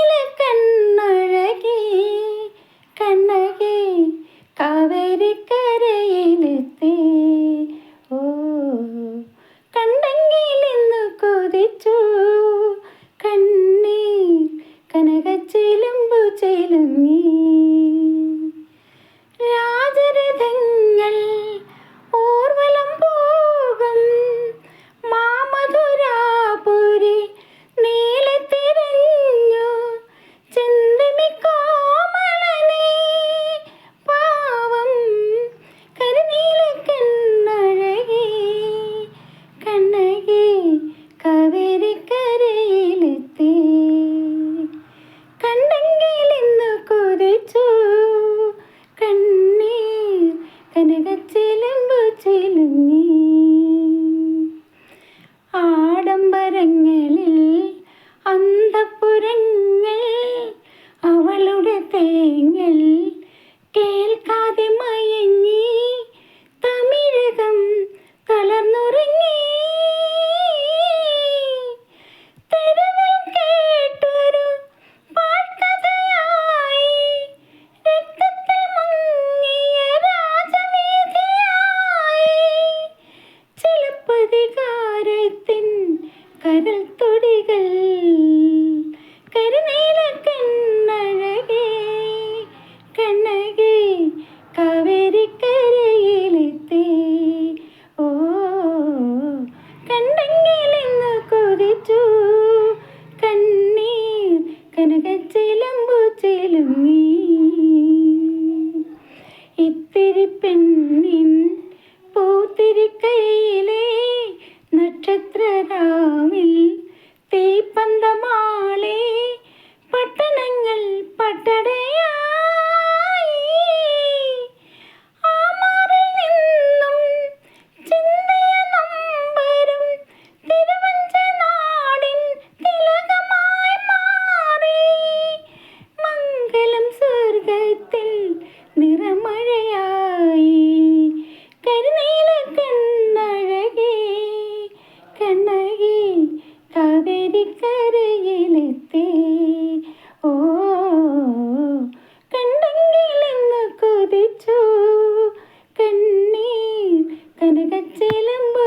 കണ്ണിലെ കണ്ണഴകി കണ്ണകി കാവേരിക്കരയിലെത്തി. ഓ കണ്ടെങ്കിൽ ഇന്ന് കൊതിച്ചു. ഒരുങ്ങി ആഡംബരങ്ങളിൽ അന്തപുരങ്ങൾ അവളുടെ തേങ്ങൽ കടൽ തൊടികൾ കരുനീല കണ്ണഴകേ കണ്ണകേ കാവേരിക്കരയിലെത്തി. ഓ കണ്ടെങ്കിൽ ഇന്ന് കൊതിച്ചു കണ്ണീർ കനകച്ചിലമ്പു ചിലുങ്ങി. ഇത്തിരി പെണ്ണിന് തീപ്പ നദിക്കരയിലെത്തി ഓ കണ്ടെങ്കിൽ കൊതിച്ചു. കണ്ണീർ കനകച്ചിലമ്പു